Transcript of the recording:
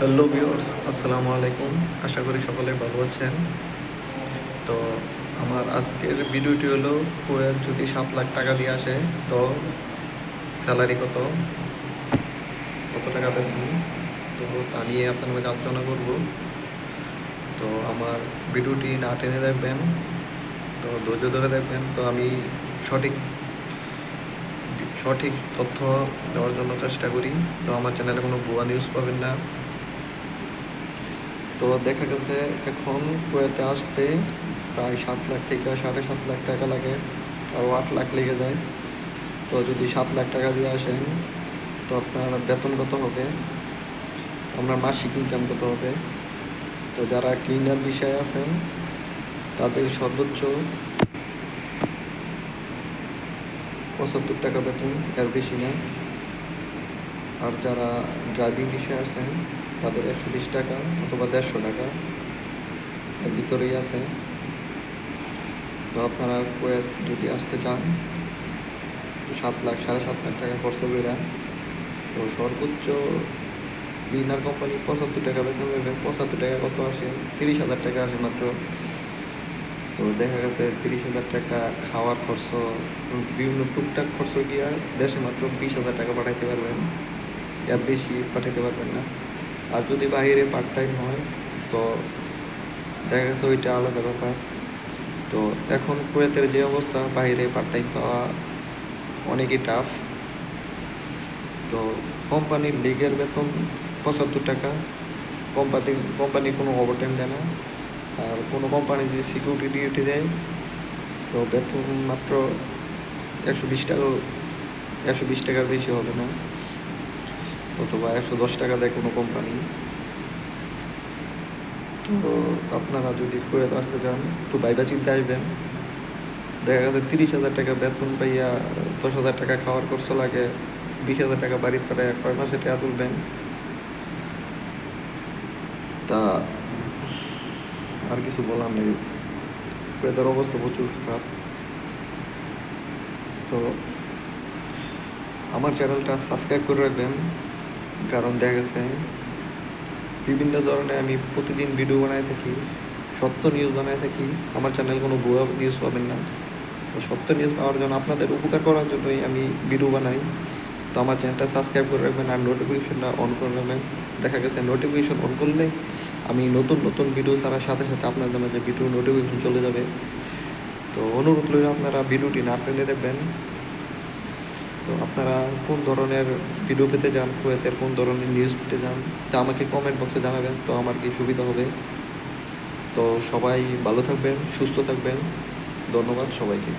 Hello viewers, আসসালামু আলাইকুম। আশা করি সকলে ভালো আছেন। তো আমার আজকের ভিডিওটি হলো কোয়েল যদি সাত লাখ টাকা দিয়ে আসে, তো স্যালারি কত? কত টাকা বেতন তো তা নিয়ে আপনার মাঝে আলোচনা করব। তো আমার ভিডিওটি না টেনে দেখবেন, তো ধৈর্য ধরে দেখবেন। তো আমি সঠিক সঠিক তথ্য দেওয়ার জন্য চেষ্টা করি। তো আমার চ্যানেলে কোনো ভুয়া নিউজ পাবেন না। তো দেখা গেছে এখন কুয়েতে আসতে প্রায় সাত লাখ থেকে সাড়ে সাত লাখ টাকা লাগে, আরও আট লাখ লেগে যায়। তো যদি সাত লাখ টাকা দিয়ে আসেন, তো আপনার বেতন কত হবে? আপনার মাসিক ইনকাম কত হবে? তো যারা ক্লিনার বিষয়ে আছেন, তাদের সর্বোচ্চ পঁচাত্তর টাকা বেতন, এর বেশি না। আর যারা ড্রাইভিং বিষয়ে আছেন তাদের একশো বিশ টাকা অথবা দেড়শো টাকা এর ভিতরেই আছে। তো আপনারা কুয়েত যদি আসতে চান, তো সাত লাখ, সাড়ে সাত লাখ টাকা খরচ করে তো সর্বোচ্চ ক্লিনার কোম্পানি পঁচাত্তর টাকা বেতন নেবে। পঁচাত্তর টাকা কত আসে? তিরিশ হাজার টাকা আসে মাত্র। তো দেখা গেছে তিরিশ হাজার টাকা খাওয়ার খরচ, বিভিন্ন টুকটাক খরচ গিয়া দেশে মাত্র বিশ হাজার টাকা পাঠাইতে পারবেন। এর বেশি পাঠাইতে পারবেন না। আর যদি বাইরে পার্ট টাইম হয়, তো দেখা গেছে ওইটা আলাদা ব্যাপার। তো এখন কুয়েতের যে অবস্থা বাইরে পার্ট টাইম পাওয়া অনেকই টাফ তো কোম্পানির লিগের বেতন পঁচাত্তর টাকা। কোম্পানি কোম্পানি কোনো ওভারটাইম দেয় না। আর কোনো কোম্পানি যদি সিকিউরিটি ডিউটি দেয়, তো বেতন মাত্র একশো বিশ টাকা, একশো বিশ টাকার বেশি হবে না। অথবা একশো দশ টাকা দেয় কোনো কোম্পানি তো আপনারা যদি কুয়েত আসতে চান, একটু বাইবা চিন্তা আসবেন। দেখা গেছে তিরিশ হাজার টাকা বেতন পাইয়া দশ হাজার টাকা খাওয়ার খরচ লাগে, বিশ হাজার টাকা বাড়ির পাঠায় কয় মাসে টাকা তুলবেন। তা আর কিছু বলার নেই। কুয়েতের অবস্থা প্রচুর খারাপ। তো আমার চ্যানেলটা সাবস্ক্রাইব করে রাখবেন। কারণ দেখা গেছে, বিভিন্ন ধরনের আমি প্রতিদিন ভিডিও বানাই থাকি, সত্য নিউজ বানাই থাকি, আমার চ্যানেল কোনো ভুয়া নিউজ পাবেন না। তো সত্য নিউজ পাওয়ার জন্য আপনাদের উপকার করার জন্যই আমি ভিডিও বানাই। তো আমার চ্যানেলটা সাবস্ক্রাইব করে রাখবেন আর নোটিফিকেশনটা অন করে রাখবেন। দেখা গেছে নোটিফিকেশন অন করলে আমি নতুন নতুন ভিডিও ছাড়ার সাথে সাথে আপনাদের মাঝে ভিডিও নোটিফিকেশন চলে যাবে। তো অনুরোধ রইল আপনারা ভিডিওটি না টেনে দেখবেন। তো আপনারা কোন ধরনের ভিডিও পেতে যান কুয়েতের কোন ধরনের নিউজ পেতে যান তা আমাকে কমেন্ট বক্সে জানাবেন, তো আমার কি সুবিধা হবে। তো সবাই ভালো থাকবেন, সুস্থ থাকবেন। ধন্যবাদ সবাইকে।